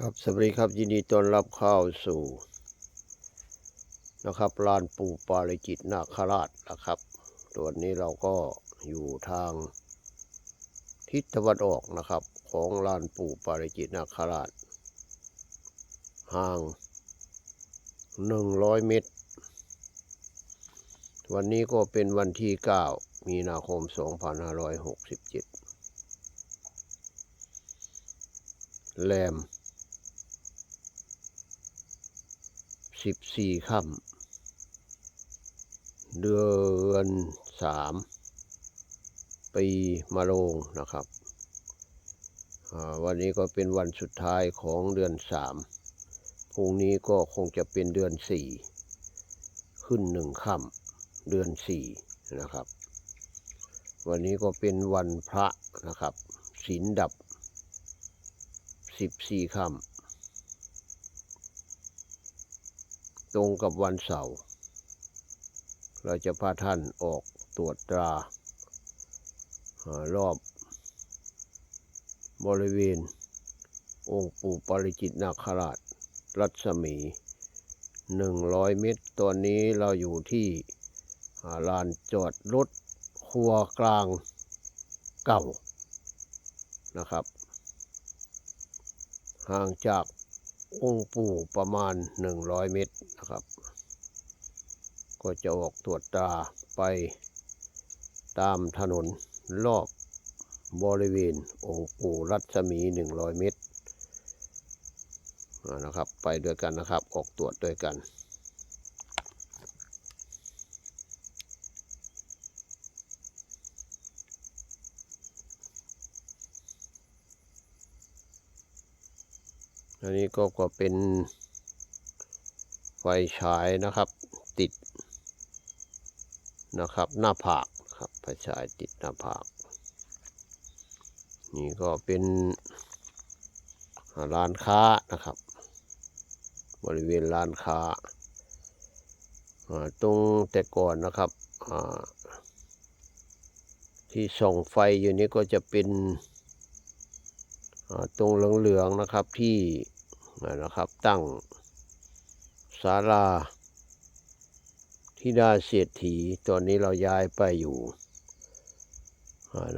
ครับสวัสดีครับยินดีต้อนรับเข้าสู่นะครับลานปู่ปาริจิตนาคราชนะครับตัวนนี้เราก็อยู่ทางทิศตะวันออกนะครับ ของลานปู่ปาริจิตนาคราช ห่างหนึ่งร้อยเมตร วันนี้ก็เป็นวันที่ 9 มีนาคม 2567 แรม สิบสี่ค่ำเดือนสามปีมะโรงนะครับ วันนี้ก็เป็นวันสุดท้ายของเดือนสามพรุ่งนี้ก็คงจะเป็นเดือนสี่ขึ้นหนึ่งค่ำเดือนสี่นะครับ วันนี้ก็เป็นวันพระนะครับศีลดับสิบสี่ค่ำ ตรงกับวันเสาร์เราจะพาท่านออกตรวจตรารอบบริเวณ องค์ปู่ปริจิตนาคราช รัศมีหนึ่งร้อยเมตร ตอนนี้เราอยู่ที่ลานจอดรถครัวกลางเก่านะครับ ห่างจาก องค์ปู่ประมาณ 100 เมตรนะครับ ก็จะออกตรวจตราไปตามถนนรอบบริเวณองค์ปู่รัศมี 100 เมตรอ่านะครับ ไปด้วยกันนะครับ ออกตรวจด้วยกัน อันนี้ก็ก็เป็นไฟฉายนะครับ ติดนะครับ หน้าผากครับไฟฉายติดหน้าผาก นี่ก็เป็นร้านค้านะครับ บริเวณร้านค้าตรงแต่ก่อนนะครับที่ส่องไฟอยู่นี้ก็จะเป็นตรงเหลืองๆนะครับที่ นะครับ ตั้งศาลาที่ดาเศรษฐีตอนนี้เราย้ายไปอยู่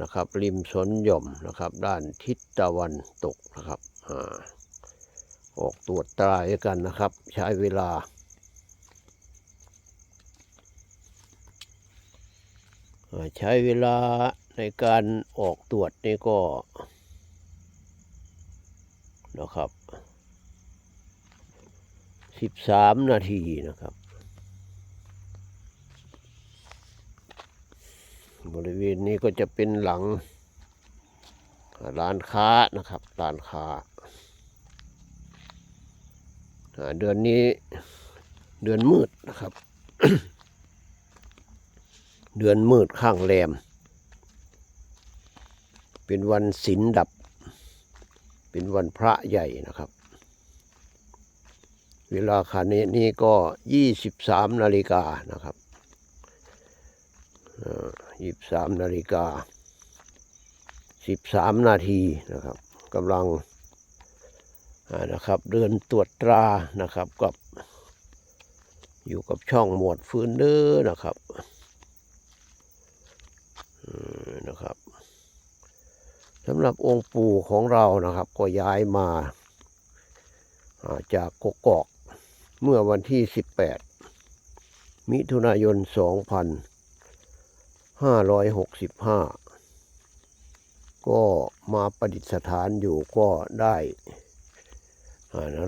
นะครับ ริมสนหย่อมนะครับ ด้านทิศตะวันตกนะครับอออกตรวจตรายกันนะครับ ใช้เวลาใช้เวลาในการออกตรวจนี่ก็นะครับ สิบสามนาทีนะครับ บริเวณนี้ก็จะเป็นหลังร้านค้านะครับร้านค้าอ่าเดือนนี้เดือนมืดนะครับ เดือนมืดข้างแรม เป็นวันศีลดับ เป็นวันพระใหญ่นะครับ เวลาขณะนี้ก็ยี่สิบสามนาฬิกานะครับยี่สิบสามนาฬิกาสิบสามนาทีนะครับกำลังนะครับเดินตรวจตรานะครับกับอยู่กับช่องหมวดฟื้นเด้อนะครับนะครับสำหรับองค์ปู่ของเรานะครับ ก็ย้ายมาอ่าจากกกอก เมื่อวันที่ 18 มิถุนายน 2565 ก็มาประดิษฐานอยู่ก็ได้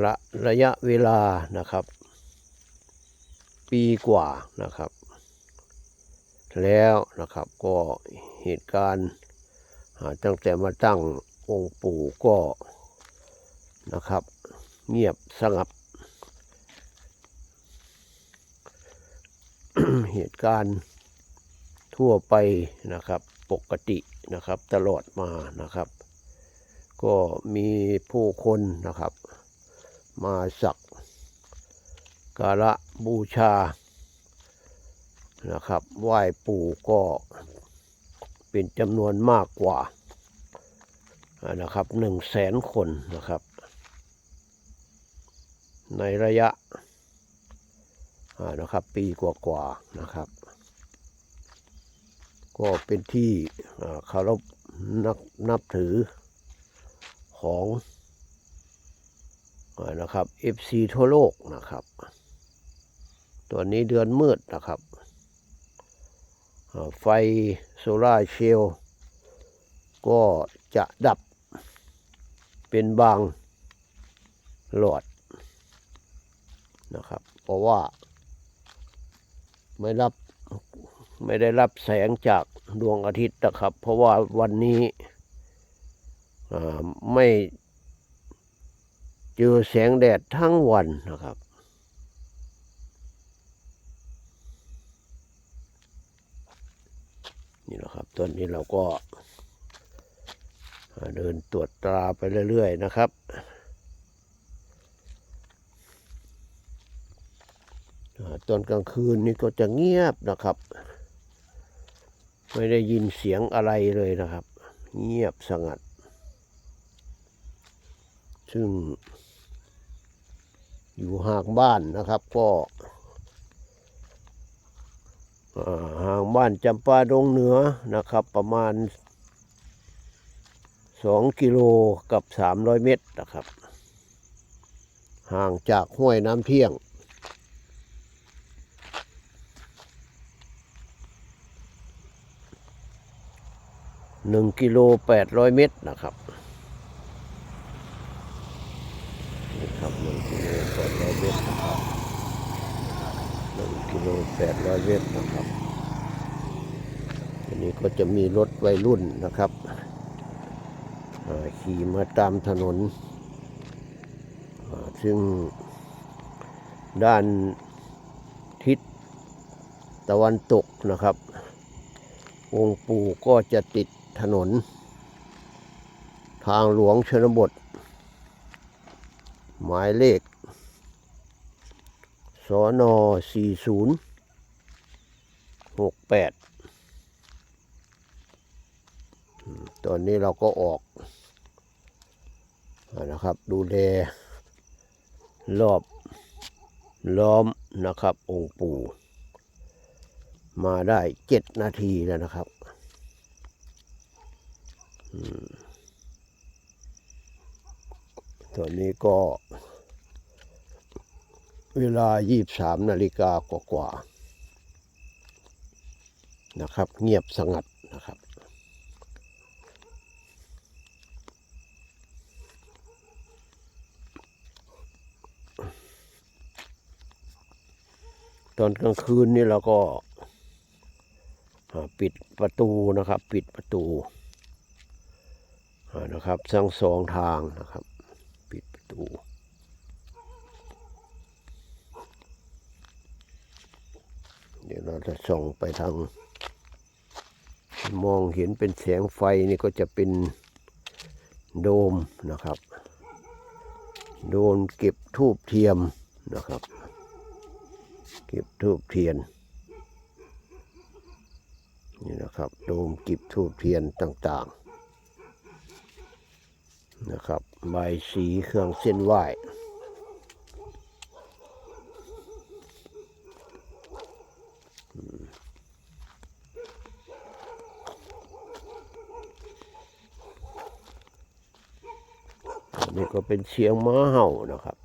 ระระยะเวลานะครับ ปีกว่านะครับ แล้วนะครับก็เหตุการณ์ตั้งแต่มาตั้งองค์ปู่ก็นะครับ เงียบสงบ เหตุการณ์ทั่วไปนะครับปกตินะครับตลอดมานะครับ ก็มีผู้คนนะครับ มาสักการะบูชานะครับไหว้ปู่ก็เป็นจำนวนมากกว่านะครับหนึ่งแสนคนนะครับ ในระยะ นะครับ ปีกว่าๆนะครับ ก็เป็นที่เคารพนักนับถือของอานะครับ FC ทั่วโลกนะครับ ตัวนี้เดือนมืดนะครับ ไฟโซลาเชลล์ก็จะดับเป็นบางหลอดนะครับ เพราะว่า ไม่รับไม่ได้รับแสงจากดวงอาทิตย์นะครับ เพราะว่าวันนี้ไม่เจอแสงแดดทั้งวันนะครับ นี่นะครับตอนนี้เราก็เดินตรวจตราไปเรื่อย ๆ นะครับ อ่า ตอนกลางคืนนี่ก็จะเงียบนะครับ ไม่ได้ยินเสียงอะไรเลยนะครับ เงียบสงัด ซึ่ง อยู่ห่างบ้านนะครับ ก็ห่างบ้านจำปาดงเหนือนะครับ ประมาณสองกิโลกับสามร้อยเมตรนะครับ ห่างจากห้วยน้ำเที่ยง หนึ่งกิโลแปดร้อยเมตรนะครับนี่ครับหนึ่งกิโลแปดร้อยเมตรนะครับหนึ่งกิโลแปดร้อยเมตรนะครับอันนี้ก็จะมีรถวัยรุ่นนะครับขี่มาตามถนน ซึ่งด้านทิศตะวันตกนะครับ องค์ปู่ก็จะติด ถนน ทางหลวงชนบท หมายเลขสอน4068 ตอนนี้เราก็ออกนะครับ ดูแลรอบล้อมนะครับ องค์ปู่ มาได้เจ็ดนาทีแล้วนะครับ ตอนนี้ก็ เวลา 23 นาฬิกากว่า ๆ นะครับ เงียบสงัดนะครับตอนกลางคืนนี่เราก็ปิดประตูนะครับ ปิดประตู นะครับทั้งสองทางนะครับ ปิดประตูเดี๋ยวเราจะส่องไปทาง มองเห็นเป็นแสงไฟนี่ก็จะเป็นโดมนะครับ โดมเก็บทูบเทียมนะครับ เก็บทูบเทียนนี่นะครับ โดมเกิบทูบเทียนต่าง นะครับ ใบสีเครื่องเส้นไหวนนี้ก็เป็นเสียงม้าเห่านะครับ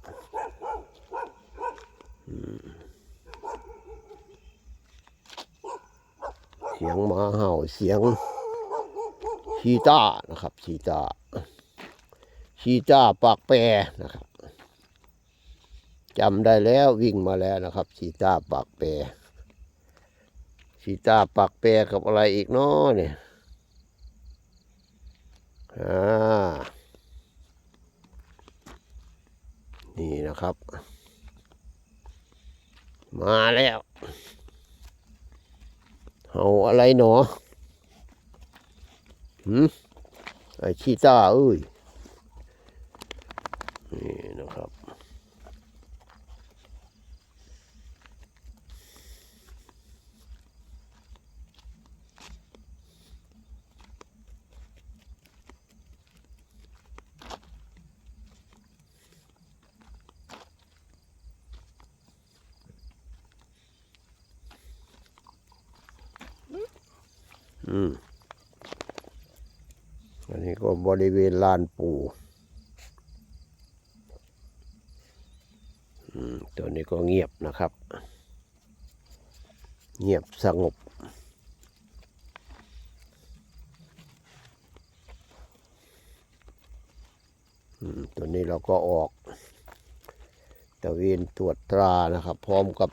เสียงหมาเห่าเสียงชีต้านะครับชีตา ชีต้าปากแปรนะครับจำได้แล้ววิ่งมาแล้วนะครับชีต้าปากแปรชีต้าปากแปรกับอะไรอีกเนาะเนี่ยอ่านี่นะครับ มาแล้วเอาอะไรหนอหืมไอชีต้าเอ้ย นี่นะครับ อืม อันนี้ก็บริเวณลานปู่ ตัวนี้ก็เงียบนะครับ เงียบสงบ ตัวนี้เราก็ออกตะเวนตรวจตรานะครับ พร้อมกับ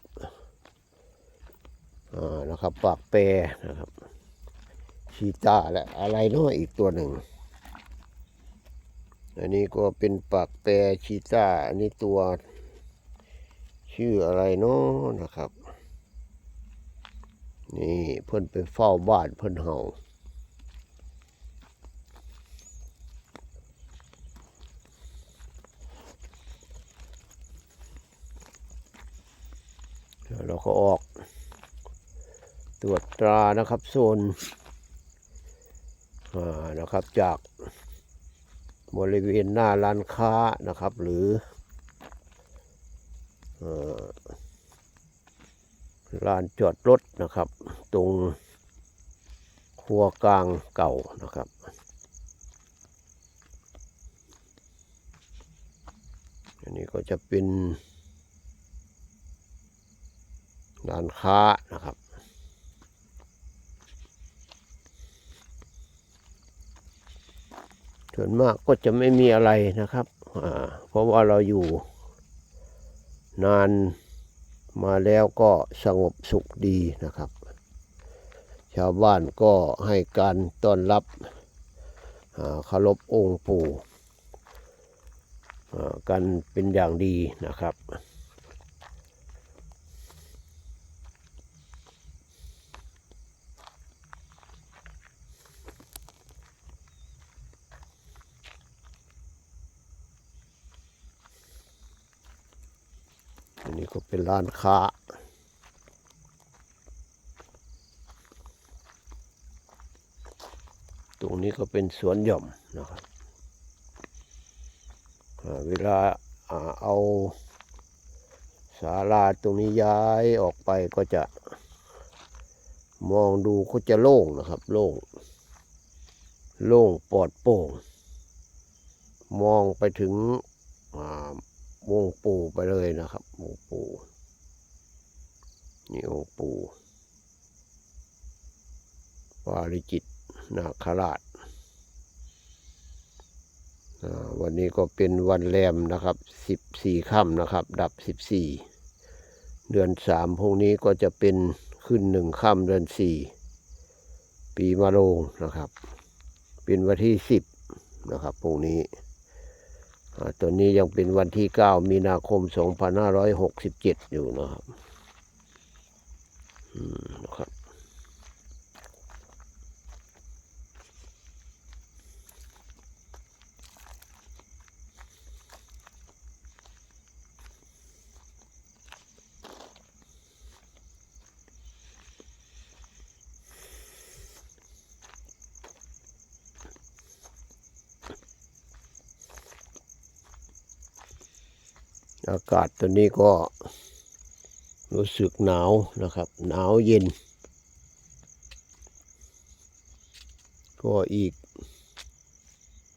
นะครับปากแปรนะครับชีตาและอะไรเนาะอีกตัวหนึ่ง อันนี้ก็เป็นปากแปรชีตาอันนี้ตัว ชื่ออะไรเนาะนะครับ นี่เพิ่นไปเฝ้าบ้านเพิ่นเห่าเราก็ออกตรวจตรานะครับโซนนะครับจากบริเวณหน้าร้านค้านะครับ หรือ ลานจอดรถนะครับ ตรงครัวกลางเก่านะครับอันนี้ก็จะเป็นร้านค้านะครับ ส่วนมากก็จะไม่มีอะไรนะครับอ่าเพราะว่าเราอยู่ นานมาแล้วก็สงบสุขดีนะครับ ชาวบ้านก็ให้การต้อนรับอ่าเคารพองค์ปู่กันเป็นอย่างดีนะครับ นนี้ก็เป็นร้านค้า ตรงนี้ก็เป็นสวนหย่อมนะครับเวลาเอาศาลาตรงนี้ย้ายออกไปก็จะมองดูก็จะโล่งนะครับ โล่ง โล่งปลอดโปร่ง มองไปถึง วงปูไปเลยนะครับวงปูนี่องค์ปูปาริจิตนาคราชวันนี้ก็เป็นวันแรมนะครับสิบสี่ค่ำนะครับ ดับสิบสี่เดือนสามพรุ่งนี้ก็จะเป็นขึ้นหนึ่งค่ำเดือนสี่ปีมะโรงนะครับ เป็นวันที่สิบนะครับพรุ่งนี้ ตัวนี้ยังเป็นวันที่ 9 มีนาคม 2567 อยู่นะครับ อืมนะครับ อากาศตัวนี้ก็รู้สึกหนาวนะครับ หนาวเย็น ก็อีก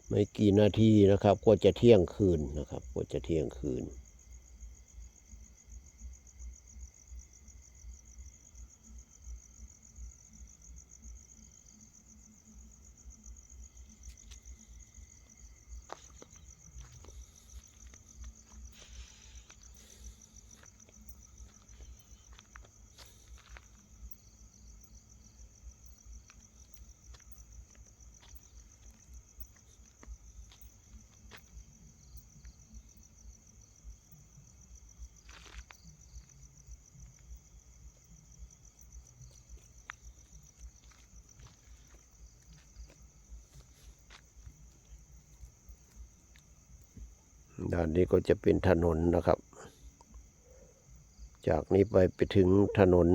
ไม่กี่นาทีนะครับ ก็จะเที่ยงคืนนะครับ ก็จะเที่ยงคืน ด้านนี้ก็จะเป็นถนนนะครับ จากนี้ไปไปถึงถนน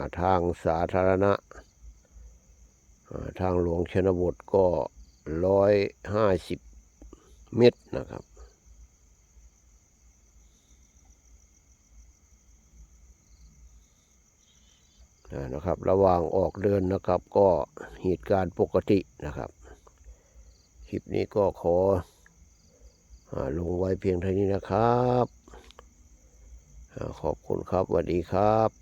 าทางสาธารณะาทางหลวงชนบทก็ร้อยห้าสิบเมตรนะครับนะครับ ระหว่างออกเดินนะครับก็เหตุการณ์ปกตินะครับ คลิปนี้ก็ขอ ลงไว้เพียงเท่านี้นะครับ ขอบคุณครับสวัสดีครับ